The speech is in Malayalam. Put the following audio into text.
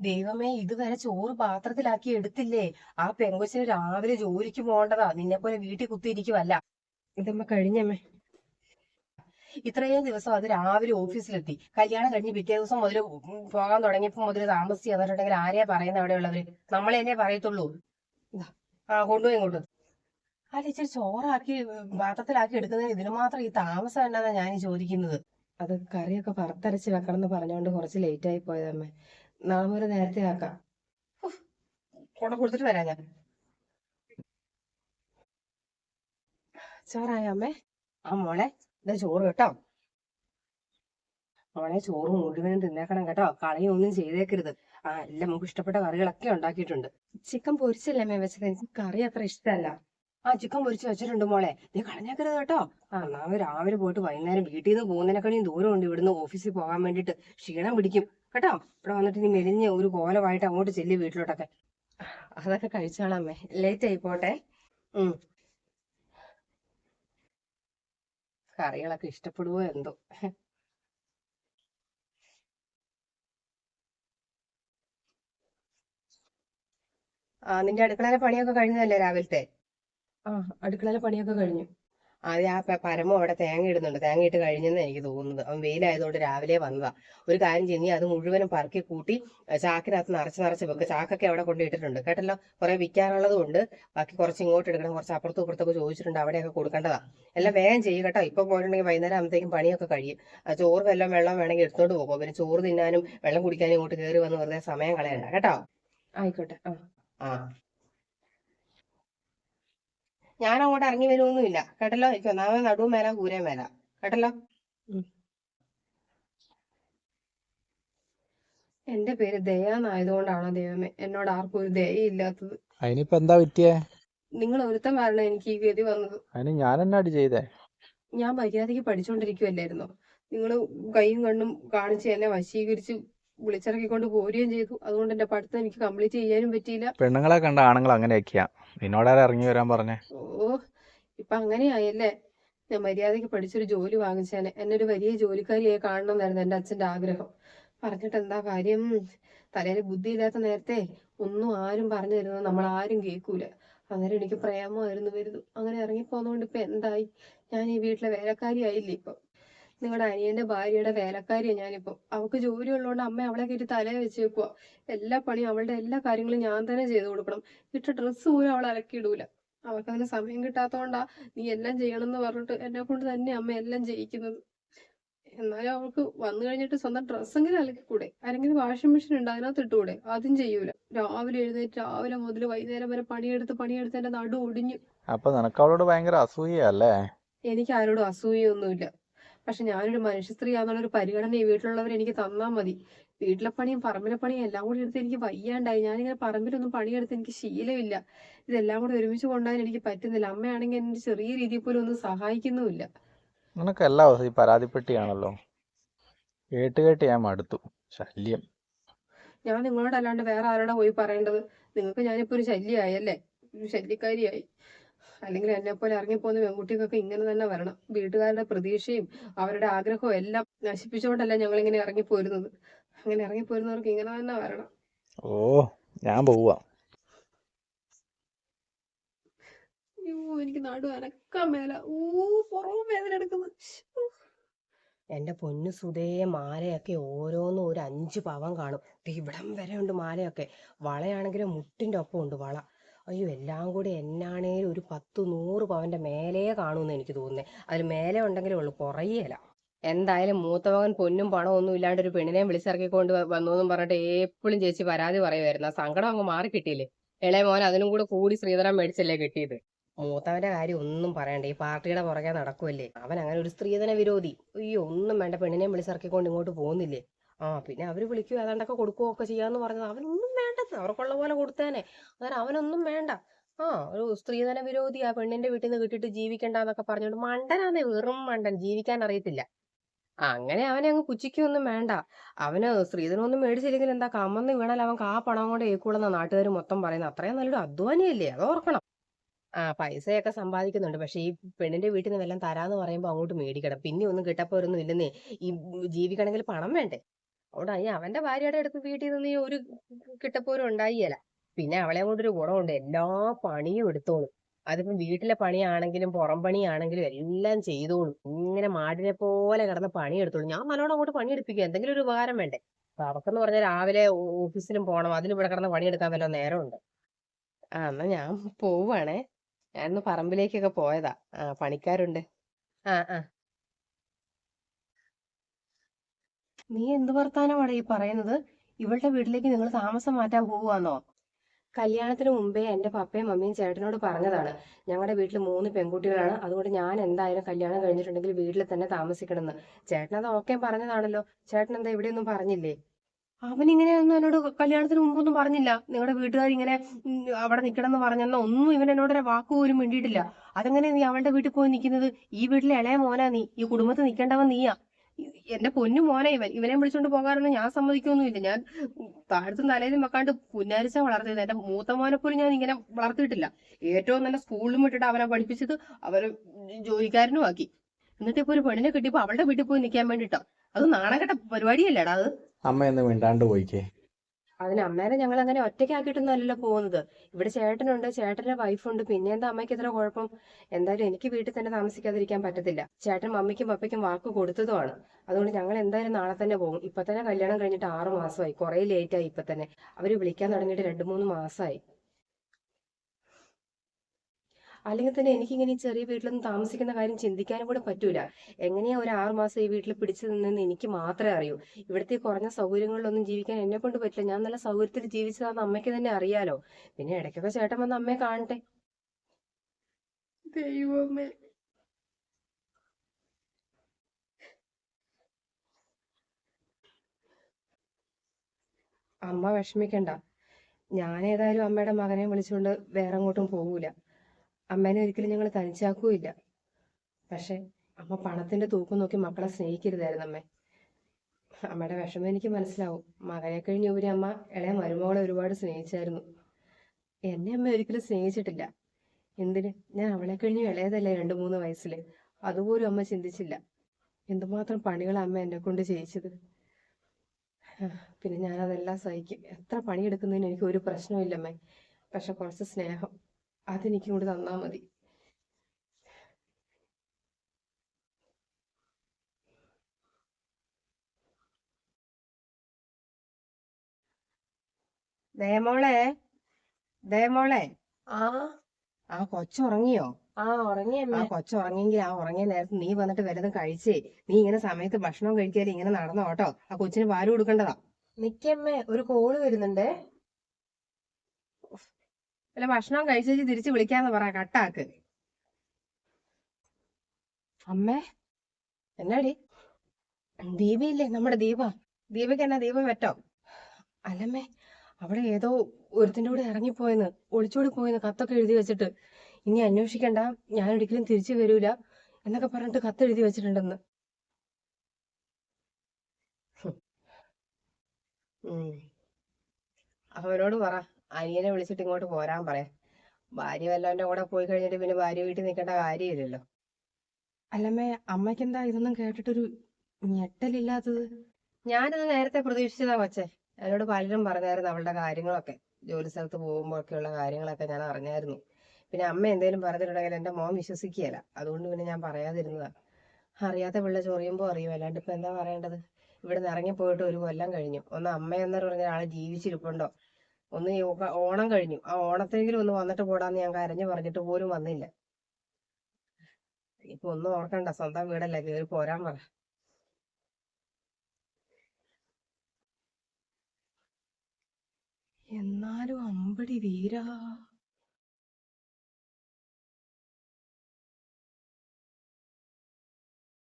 ദൈവമേ ഇതുവരെ ചോറ് പാത്രത്തിലാക്കി എടുത്തില്ലേ? ആ പെങ്കൊച്ചിന് രാവിലെ ജോലിക്ക് പോകേണ്ടതാ. നിന്നെ പോലെ വീട്ടിൽ കുത്തിയിരിക്കുവല്ല. ഇതമ്മ കഴിഞ്ഞമ്മേ. ഇത്രയും ദിവസം അത് രാവിലെ ഓഫീസിലെത്തി. കല്യാണം കഴിഞ്ഞ് പിറ്റേ ദിവസം മുതൽ പോകാൻ തുടങ്ങിയപ്പോ മുതൽ താമസിച്ച് വന്നിട്ടുണ്ടെങ്കിൽ ആരെയാ പറയുന്നത് അവിടെയുള്ളവര് നമ്മളെ തന്നെ പറയത്തുള്ളൂ. ആ കൊണ്ടുപോയി ഇങ്ങോട്ട്. അല്ല ഇച്ചിരി ചോറാക്കി പാത്രത്തിലാക്കി എടുക്കുന്നതിന് ഇതിന് മാത്രം ഈ താമസം എന്നാന്നാ ഞാൻ ചോദിക്കുന്നത്? അത് കറിയൊക്കെ വറുത്തരച്ച് വെക്കണം എന്ന് പറഞ്ഞുകൊണ്ട് കുറച്ച് ലേറ്റ് ആയി പോയതമ്മേ. നാളെ മുതൽ നേരത്തെ ആക്കാം. കൊണ്ട് കൊടുത്തിട്ട് വരാം ഞാൻ. ചോറായ അമ്മേ? ആ മോളെ ഇതാ ചോറ് കേട്ടോ. മോളെ ചോറ് മുഴുവനും തിന്നേക്കണം കേട്ടോ. കളയൊന്നും ചെയ്തേക്കരുത്. ആ എല്ലാം നമുക്ക് ഇഷ്ടപ്പെട്ട കറികളൊക്കെ ഉണ്ടാക്കിയിട്ടുണ്ട്. ചിക്കൻ പൊരിച്ചല്ലേ അമ്മേ വെച്ചത്? എനിക്ക് കറി അത്ര ഇഷ്ടമല്ല. ആ ചിക്കൻ പൊരിച്ച് വെച്ചിട്ടുണ്ട് മോളെ. നീ കളഞ്ഞേക്കരുത് കേട്ടോ. ആ നാളെ രാവിലെ പോയിട്ട് വൈകുന്നേരം വീട്ടിൽ നിന്ന് പോകുന്നതിനെക്കാളും ദൂരം ഉണ്ട് ഇവിടുന്ന് ഓഫീസിൽ പോകാൻ വേണ്ടിയിട്ട് ക്ഷീണം പിടിക്കും. കേട്ടോ? ഇവിടെ വന്നിട്ട് നീ മെലിഞ്ഞ് ഒരു കോലമായിട്ട് അങ്ങോട്ട് ചെല്ലി വീട്ടിലോട്ടൊക്കെ. അതൊക്കെ കഴിച്ചോളാമേ ലേറ്റ് ആയി പോട്ടെ. ഉം. കറികളൊക്കെ ഇഷ്ടപ്പെടുവോ എന്തോ. ആ നിന്റെ അടുക്കളയിലെ പണിയൊക്കെ കഴിഞ്ഞതല്ലേ രാവിലത്തെ? അടുക്കളയിലെ പണിയൊക്കെ കഴിഞ്ഞു. അതെ ആ പരമ അവിടെ തേങ്ങ ഇടുന്നുണ്ട്. തേങ്ങ ഇട്ട് കഴിഞ്ഞെന്ന് എനിക്ക് തോന്നുന്നത്. അവൻ വെയിലായതുകൊണ്ട് രാവിലെ വന്നതാ. ഒരു കാര്യം ചെയ്യും നീ അത് മുഴുവനും പറക്കി കൂട്ടി ചാക്കിനകത്ത് നിറച്ച് നിറച്ച് വെക്കുക ചാക്കൊക്കെ അവിടെ കൊണ്ടിട്ടിട്ടുണ്ട് കേട്ടല്ലോ? കുറെ വിൽക്കാനുള്ളതും ഉണ്ട്. ബാക്കി കുറച്ച് ഇങ്ങോട്ട് എടുക്കണം. കുറച്ച് അപ്പുറത്തും ഇപ്പുറത്തൊക്കെ ചോദിച്ചിട്ടുണ്ട്. അവിടെയൊക്കെ കൊടുക്കേണ്ടതാ. എല്ലാം വേഗം ചെയ്യുക കേട്ടോ. ഇപ്പൊ പോയിട്ടുണ്ടെങ്കിൽ വൈകുന്നേരം ആകുമ്പോഴത്തേക്കും പണിയൊക്കെ കഴിയും. ചോറ് വല്ലതും വെള്ളം വേണമെങ്കിൽ എടുത്തോണ്ട് പോകും പിന്നെ ചോറ് തിന്നാനും വെള്ളം കുടിക്കാനും ഇങ്ങോട്ട് കയറി വന്ന് വെറുതെ സമയം കളയണ്ട. കേട്ടോ? ആയിക്കോട്ടെ. ആ. ഞാൻ അങ്ങോട്ട് ഇറങ്ങി വരുമൊന്നുമില്ല കേട്ടല്ലോ? എനിക്ക് ഒന്നാമത് നടുവും മേല കൂരയും മേല. കേട്ടല്ലോ? എന്റെ പേര് ദയ എന്നായതുകൊണ്ടാണോ ദൈവമേ? എന്നോട് ആർക്കും ഒരു ദയയില്ലാത്തത്. അതിനിപ്പോ എന്താ പറ്റിയേ? നിങ്ങൾ ഒരുത്തം കാരണം എനിക്ക് ഈ ഗതി വന്നത്. അതിന് ഞാൻ എന്നാടി ചെയ്തേ? ഞാൻ മര്യാദയ്ക്ക് പഠിച്ചുകൊണ്ടിരിക്കുവല്ലായിരുന്നോ നിങ്ങൾ കൈയും കണ്ണും കാണിച്ച് എന്നെ വശീകരിച്ച് വിളിച്ചിറക്കിക്കൊണ്ട് പോരുകയും ചെയ്തു. അതുകൊണ്ട് എന്റെ പഠിത്തം എനിക്ക് കംപ്ലീറ്റ് ചെയ്യാനും പറ്റിയില്ല. പെണ്ണുങ്ങളെ കണ്ട ആണുങ്ങൾ അങ്ങനെയൊക്കെയാ. നിന്നോടാരെ ഇറങ്ങി വരാൻ പറഞ്ഞേ? ഓ ഇപ്പൊ അങ്ങനെയായല്ലേ? ഞാൻ മര്യാദയ്ക്ക് പഠിച്ചൊരു ജോലി വാങ്ങിച്ചേനെ. എന്നെ ഒരു വലിയ ജോലിക്കാരിയായി കാണണം എന്നായിരുന്നു എന്റെ അച്ഛന്റെ ആഗ്രഹം. പറഞ്ഞിട്ട് എന്താ കാര്യം? തലയിൽ ബുദ്ധിയില്ലാത്ത നേരത്തെ ഒന്നും ആരും പറഞ്ഞു തരുന്നത് നമ്മൾ ആരും കേൾക്കൂല. അങ്ങനെ എനിക്ക് പ്രേമമായിരുന്നു വരുന്നു അങ്ങനെ ഇറങ്ങി പോന്നോണ്ട് ഇപ്പൊ എന്തായി? ഞാൻ ഈ വീട്ടിലെ വേലക്കാരി ആയില്ലേ ഇപ്പൊ? നിങ്ങളുടെ അനിയന്റെ ഭാര്യയുടെ വേലക്കാരിയാ ഞാനിപ്പോ. അവൾക്ക് ജോലി ഉള്ളതുകൊണ്ട് അമ്മ അവളെ കയറ്റി തലയെ വെച്ചേക്കുക എല്ലാ പണിയും അവളുടെ എല്ലാ കാര്യങ്ങളും ഞാൻ തന്നെ ചെയ്തു കൊടുക്കണം. ഇട്ട ഡ്രസ്സ് പോലും അവൾ അലക്കിയിടൂല. അവൾക്ക് അതിന് സമയം കിട്ടാത്തതുകൊണ്ടാ നീ എല്ലാം ചെയ്യണം എന്ന് പറഞ്ഞിട്ട് എന്നെ കൊണ്ട് തന്നെ അമ്മ എല്ലാം ചെയ്യിക്കുന്നത്. എന്നാലും അവൾക്ക് വന്നു കഴിഞ്ഞിട്ട് സ്വന്തം ഡ്രസ്സെങ്കിലും അലക്കിക്കൂടെ. ആരെങ്കിലും വാഷിംഗ് മെഷീൻ ഉണ്ട് അതിനകത്ത് ഇട്ടുകൂടെ? അതും ചെയ്യൂല. രാവിലെ എഴുന്നേറ്റ് രാവിലെ മുതൽ വൈകുന്നേരം വരെ പണിയെടുത്ത് പണിയെടുത്ത് എന്റെ നടു ഒടിഞ്ഞു. അപ്പൊ നിനക്ക് അവളോട് ഭയങ്കര അസൂയല്ലേ എനിക്ക് ആരോടും അസൂയൊന്നുമില്ല പക്ഷെ ഞാനൊരു മനുഷ്യ സ്ത്രീ ആണെന്നുള്ളൊരു പരിഗണന ഈ വീട്ടിലുള്ളവർ എനിക്ക് തന്നാൽ മതി. വീട്ടിലെ പണിയും പറമ്പിലെ പണിയും എല്ലാം കൂടി എടുത്ത് എനിക്ക് വയ്യാണ്ടായി. ഞാനിങ്ങനെ പറമ്പിലൊന്നും പണിയെടുത്ത് എനിക്ക് ശീലമില്ല. ഇതെല്ലാം കൂടി ഒരുമിച്ച് കൊണ്ടുപോകാൻ എനിക്ക് പറ്റുന്നില്ല. അമ്മയാണെങ്കിൽ എന്നെ ചെറിയ രീതിയിൽ പോലും ഒന്നും സഹായിക്കുന്നുമില്ല. നിനക്ക് എല്ലാ ദിവസവും ഈ പരാതിപ്പെട്ടിയാണല്ലോ? കേട്ട് കേട്ട് ഞാൻ മടുത്തു. ശല്യം. ഞാൻ നിങ്ങളോടല്ലാണ്ട് വേറെ ആരോടാ പോയി പറയേണ്ടത്? നിങ്ങൾക്ക് ഞാനിപ്പോ ഒരു ശല്യമായല്ലേ? ഒരു ശല്യക്കാരിയായി. അല്ലെങ്കിൽ എന്നെ പോലെ ഇറങ്ങിപ്പോകുന്ന പെൺകുട്ടികൾക്ക് ഇങ്ങനെ തന്നെ വരണം. വീട്ടുകാരുടെ പ്രതീക്ഷയും അവരുടെ ആഗ്രഹവും എല്ലാം നശിപ്പിച്ചുകൊണ്ടല്ല ഞങ്ങൾ ഇങ്ങനെ ഇറങ്ങിപ്പോരുന്നത് അങ്ങനെ ഇറങ്ങിപ്പോരുന്നവർക്ക് ഇങ്ങനെ തന്നെ വരണം. ഓ ഞാൻ പോവാ അയ്യോ എനിക്ക് നടു അനക്കാൻ മേല. ഊ പുറവും വേദന എടുക്കുന്നു. എന്റെ പൊന്നു സുതേ മാലയൊക്കെ ഓരോന്നും ഒരു അഞ്ച് പവൻ കാണും. ദേ ഇവിടം വരെ ഉണ്ട് മാലയൊക്കെ. വളയാണെങ്കിലും മുട്ടിന്റെ ഒപ്പം ഉണ്ട് വള. അയ്യോ എല്ലാം കൂടി എന്നാണേലും ഒരു പത്ത് നൂറ് പവന്റെ മേലേ കാണുമെന്ന് എനിക്ക് തോന്നുന്നേ. അതിൽ മേലെ ഉണ്ടെങ്കിലേ ഉള്ളൂ കുറയേല എന്തായാലും മൂത്ത മകൻ പൊന്നും പണവും ഒന്നും ഇല്ലാണ്ട് ഒരു പെണ്ണിനെ വിളിച്ചിറക്കിക്കൊണ്ട് വന്നു എന്നും പറഞ്ഞിട്ട് എപ്പോഴും ചേച്ചി പരാതി പറയുമായിരുന്നു ആ സങ്കടം അങ്ങ് മാറി കിട്ടിയില്ലേ? ഇളയ മോൻ അതിനും കൂടെ കൂടി ശ്രീധരൻ മേടിച്ചല്ലേ കിട്ടിയത്? മൂത്തവന്റെ കാര്യം ഒന്നും പറയണ്ട. ഈ പാർട്ടിയുടെ പുറകെ നടക്കുമല്ലേ അവൻ അങ്ങനെ ഒരു സ്ത്രീധന വിരോധി. അയ്യോ ഒന്നും വേണ്ട. പെണ്ണിനെ വിളിച്ചിറക്കിക്കൊണ്ട് ഇങ്ങോട്ട് പോകുന്നില്ലേ? ആ പിന്നെ അവർ വിളിക്കുക ഏതാണ്ടൊക്കെ കൊടുക്കുകയൊക്കെ ചെയ്യാന്ന് പറഞ്ഞത്. അവനൊന്നും വേണ്ടത് അവർക്കുള്ള പോലെ കൊടുത്തേനെ. അന്നേരം അവനൊന്നും വേണ്ട. ആ ഒരു സ്ത്രീധന വിരോധി ആ പെണ്ണിന്റെ വീട്ടിൽ നിന്ന് കിട്ടിയിട്ട് ജീവിക്കണ്ടെന്നൊക്കെ പറഞ്ഞോണ്ട് മണ്ടനാന്ന് വെറും മണ്ടൻ ജീവിക്കാൻ അറിയത്തില്ല. അങ്ങനെ അവനെ അങ്ങ് പുച്ഛിക്കൊന്നും വേണ്ട. അവന് സ്ത്രീധനമൊന്നും മേടിച്ചില്ലെങ്കിൽ എന്താ കമ്മന്ന് വീണാൽ അവൻ കാ പണം കൊണ്ട് ഏക്കൂളെന്ന നാട്ടുകാർ മൊത്തം പറയുന്നത്? അത്രയും നല്ലൊരു അധ്വാനിയല്ലേ? അത് ഓർക്കണം. ആ പൈസയൊക്കെ സമ്പാദിക്കുന്നുണ്ട്. പക്ഷെ ഈ പെണ്ണിന്റെ വീട്ടിൽ നിന്ന് വല്ലതും തരാന്ന് പറയുമ്പോൾ അങ്ങോട്ട് മേടിക്കണം. പിന്നെ ഒന്നും കിട്ടപ്പോരൊന്നും ഇല്ലെന്നേ. ഈ ജീവിക്കണമെങ്കിൽ പണം വേണ്ടേ? അവിടെ ഈ അവന്റെ ഭാര്യയുടെ അടുത്ത് വീട്ടിൽ നിന്ന് ഈ ഒരു കിട്ടപ്പോലും ഉണ്ടായില്ല. പിന്നെ അവളെ കൊണ്ടൊരു ഗുണമുണ്ട്. എല്ലാ പണിയും എടുത്തോളും. അതിപ്പം വീട്ടിലെ പണിയാണെങ്കിലും പുറം പണിയാണെങ്കിലും എല്ലാം ചെയ്തോളും. ഇങ്ങനെ മാടിനെ പോലെ കിടന്ന് പണിയെടുത്തോളും. ഞാൻ നല്ലോണം അങ്ങോട്ട് പണിയെടുപ്പിക്കുക എന്തെങ്കിലും ഒരു ഉപകാരം വേണ്ടേ? അപ്പൊ അവക്കെന്ന് പറഞ്ഞാൽ രാവിലെ ഓഫീസിലും പോകണം അതിന് ഇവിടെ കിടന്ന് പണിയെടുക്കാൻ വല്ല നേരമുണ്ട്. ആ എന്നാ ഞാൻ പോവാണേ ഞാനിന്ന് പറമ്പിലേക്കൊക്കെ പോയതാ. ആ പണിക്കാരുണ്ട്. ആ ആ. നീ എന്ത് വർത്താനമാണ് ഈ പറയുന്നത്? ഇവളുടെ വീട്ടിലേക്ക് നിങ്ങൾ താമസം മാറ്റാൻ പോവാന്നോ കല്യാണത്തിന് മുമ്പേ എന്റെ പപ്പയും മമ്മിയും ചേട്ടനോട് പറഞ്ഞതാണ്. ഞങ്ങളുടെ വീട്ടിൽ മൂന്ന് പെൺകുട്ടികളാണ്. അതുകൊണ്ട് ഞാൻ എന്തായാലും കല്യാണം കഴിഞ്ഞിട്ടുണ്ടെങ്കിൽ വീട്ടിൽ തന്നെ താമസിക്കണമെന്ന്. ചേട്ടൻ അത് ഓക്കെ പറഞ്ഞതാണല്ലോ. ചേട്ടൻ എന്താ ഇവിടെയൊന്നും പറഞ്ഞില്ലേ? അവൻ ഇങ്ങനെയൊന്നും എന്നോട് കല്യാണത്തിന് മുമ്പൊന്നും പറഞ്ഞില്ല. നിങ്ങളുടെ വീട്ടുകാർ ഇങ്ങനെ അവിടെ നിൽക്കണമെന്ന് പറഞ്ഞെന്നോ ഒന്നും ഇവൻ എന്നോട് ഒരു വാക്ക് പോലും മിണ്ടിയിട്ടില്ല. അതെങ്ങനെ നീ അവളുടെ വീട്ടിൽ പോയി നിൽക്കുന്നത് ഈ വീട്ടിലെ ഇളയ മോനാ നീ. ഈ കുടുംബത്തിൽ നിൽക്കേണ്ടവൻ നീയാ. എന്റെ പൊന്നു മോനെ ഇവൻ ഇവനെ വിളിച്ചോണ്ട് പോകാനൊന്നും ഞാൻ സമ്മതിക്കൊന്നുമില്ല. ഞാൻ താഴത്തും തലയിലും വെക്കാണ്ട് പുന്നാരിച്ച വളർത്തിയത്. എന്റെ മൂത്ത മോനെ പോലും ഞാൻ ഇങ്ങനെ വളർത്തിയിട്ടില്ല. ഏറ്റവും നല്ല സ്കൂളിലും വിട്ടിട്ട് അവനെ പഠിപ്പിച്ചത് അവരെ ജോലിക്കാരനും ആക്കി. എന്നിട്ട് ഇപ്പൊ ഒരു പെണ്ണിനെ കിട്ടിയപ്പോ അവളുടെ വീട്ടിൽ പോയി നിൽക്കാൻ വേണ്ടിട്ടോ അത് നാണക്കെട്ട പരിപാടിയല്ലേടാ അത്? അമ്മ എന്ന് മിണ്ടാണ്ട് പോയിക്കേ. അതിന് അമ്മേനെ ഞങ്ങൾ അങ്ങനെ ഒറ്റയ്ക്കാക്കിയിട്ടൊന്നുമല്ലല്ലോ പോകുന്നത്. ഇവിടെ ചേട്ടനുണ്ട് ചേട്ടന്റെ വൈഫുണ്ട്. പിന്നെ എന്താ അമ്മയ്ക്ക് ഇത്ര കുഴപ്പം? എന്തായാലും എനിക്ക് വീട്ടിൽ തന്നെ താമസിക്കാതിരിക്കാൻ പറ്റത്തില്ല. ചേട്ടൻ മമ്മിക്കും പപ്പയ്ക്കും വാക്ക് കൊടുത്തതുമാണ്. അതുകൊണ്ട് ഞങ്ങൾ എന്തായാലും നാളെ തന്നെ പോകും. ഇപ്പൊ തന്നെ കല്യാണം കഴിഞ്ഞിട്ട് ആറു മാസമായി. കുറെ ലേറ്റ് ആയി ഇപ്പൊ തന്നെ അവർ വിളിക്കാൻ തുടങ്ങിയിട്ട് രണ്ടു മൂന്ന് മാസമായി. അല്ലെങ്കിൽ തന്നെ എനിക്കിങ്ങനെ ഈ ചെറിയ വീട്ടിലൊന്നും താമസിക്കുന്ന കാര്യം ചിന്തിക്കാനും കൂടെ പറ്റൂല. എങ്ങനെയാ ഒരു ആറു മാസം ഈ വീട്ടിൽ പിടിച്ചു നിന്നെന്ന് എനിക്ക് മാത്രമേ അറിയൂ. ഇവിടുത്തെ കുറഞ്ഞ സൗകര്യങ്ങളിലൊന്നും ജീവിക്കാൻ എന്നെ കൊണ്ട് പറ്റില്ല. ഞാൻ നല്ല സൗകര്യത്തിൽ ജീവിച്ചതാന്ന് അമ്മയ്ക്ക് തന്നെ അറിയാലോ. പിന്നെ ഇടയ്ക്കൊക്കെ ചേട്ടൻ വന്ന് അമ്മയെ കാണട്ടെ. ദൈവമേ. അമ്മ വിഷമിക്കണ്ട. ഞാൻ ഏതായാലും അമ്മയുടെ മകനെ വിളിച്ചുകൊണ്ട് വേറെ അങ്ങോട്ടും പോകൂല അമ്മേനെ ഒരിക്കലും ഞങ്ങൾ തനിച്ചാക്കുകയില്ല പക്ഷെ അമ്മ പണത്തിന്റെ തൂക്കം നോക്കി മക്കളെ സ്നേഹിക്കരുതായിരുന്നു അമ്മേ. അമ്മയുടെ വിഷമം എനിക്ക് മനസ്സിലാവും. മകനെ കഴിഞ്ഞ് ഉപരി അമ്മ ഇളയ മരുമകളെ ഒരുപാട് സ്നേഹിച്ചായിരുന്നു. എന്നെ അമ്മ ഒരിക്കലും സ്നേഹിച്ചിട്ടില്ല. എന്തിന്? ഞാൻ അവളെ കഴിഞ്ഞ് ഇളയതല്ലേ രണ്ടു മൂന്ന് വയസ്സിൽ അതുപോലും അമ്മ ചിന്തിച്ചില്ല. എന്തുമാത്രം പണികൾ അമ്മ എന്നെ കൊണ്ട് ചെയ്യിച്ചത്? പിന്നെ ഞാൻ അതെല്ലാം സഹിക്കും. എത്ര പണിയെടുക്കുന്നതിന് എനിക്ക് ഒരു പ്രശ്നമില്ലമ്മേ പക്ഷെ കുറച്ച് സ്നേഹം. അതെനിക്ക് കൂടി തന്നാ മതി. ദയമോളെ ദേമോളെ ആ. ആ കൊച്ചുറങ്ങിയോ? ആ ഉറങ്ങി ആ കൊച്ചുറങ്ങിയെങ്കിൽ ആ ഉറങ്ങിയ നേരത്ത് നീ വന്നിട്ട് വല്ലതും കഴിച്ചേ. നീ ഇങ്ങനെ സമയത്ത് ഭക്ഷണം കഴിക്കാതെ ഇങ്ങനെ നടന്നോട്ടോ ആ കൊച്ചിന് പാൽ കൊടുക്കേണ്ടതാ. നിക്കമ്മേ ഒരു കോൾ വരുന്നുണ്ടേ. വല്ല ഭക്ഷണം കഴിച്ചേച്ച് തിരിച്ച് വിളിക്കാന്ന് പറ കട്ടാക്ക്. അമ്മേ എന്നാടി? ദീപയില്ലേ നമ്മുടെ ദീപ. ദീപയ്ക്ക് എന്നാ ദീപ പറ്റോ അല്ലമ്മേ അവിടെ ഏതോ ഒരുത്തിന്റെ കൂടെ ഇറങ്ങിപ്പോയെന്ന് ഒളിച്ചോടി പോയെന്ന് കത്തൊക്കെ എഴുതി വെച്ചിട്ട്. ഇനി അന്വേഷിക്കണ്ട ഞാൻ ഒരിക്കലും തിരിച്ചു വരൂല എന്നൊക്കെ പറഞ്ഞിട്ട് കത്ത് എഴുതി വെച്ചിട്ടുണ്ടെന്ന്. അവനോട് പറ. അനിയനെ വിളിച്ചിട്ട് ഇങ്ങോട്ട് പോരാൻ പറയാം. ഭാര്യ വല്ലവന്റെ കൂടെ പോയി കഴിഞ്ഞിട്ട് പിന്നെ ഭാര്യ വീട്ടിൽ നിൽക്കേണ്ട കാര്യമില്ലല്ലോ. അല്ലമ്മേ അമ്മയ്ക്ക് എന്താ ഇതൊന്നും കേട്ടിട്ടൊരു ഞെട്ടലില്ലാത്തത്? ഞാനത് നേരത്തെ പ്രതീക്ഷിച്ചതാ കൊച്ചെ. എന്നോട് പലരും പറഞ്ഞായിരുന്നു അവളുടെ കാര്യങ്ങളൊക്കെ. ജോലി സ്ഥലത്ത് പോകുമ്പോഴൊക്കെയുള്ള കാര്യങ്ങളൊക്കെ ഞാൻ അറിഞ്ഞായിരുന്നു. പിന്നെ അമ്മ എന്തെങ്കിലും പറഞ്ഞിട്ടുണ്ടെങ്കിൽ എന്റെ മോൻ വിശ്വസിക്കുകയില്ല. അതുകൊണ്ട് പിന്നെ ഞാൻ പറയാതിരുന്നതാ. അറിയാത്ത പിള്ള ചൊറിയുമ്പോൾ അറിയും. അല്ലാണ്ട് ഇപ്പം എന്താ പറയേണ്ടത്? ഇവിടെ നിന്ന് ഇറങ്ങിപ്പോയിട്ട് ഒരു കൊല്ലം കഴിഞ്ഞു. ഒന്ന് അമ്മ എന്നൊരു പറഞ്ഞ ആളെ ജീവിച്ചിരിപ്പുണ്ടോ? ഒന്ന് ഓണം കഴിഞ്ഞു. ആ ഓണത്തെങ്കിലും ഒന്ന് വന്നിട്ട് പോടാന്ന് ഞാൻ കരഞ്ഞു പറഞ്ഞിട്ട് പോലും വന്നില്ല. ഇപ്പൊ ഒന്നും ഓർക്കണ്ട. സ്വന്തം വീടല്ലേ. കേറി പോരാൻ പറ. എന്നാലും അമ്പടി വീരാ.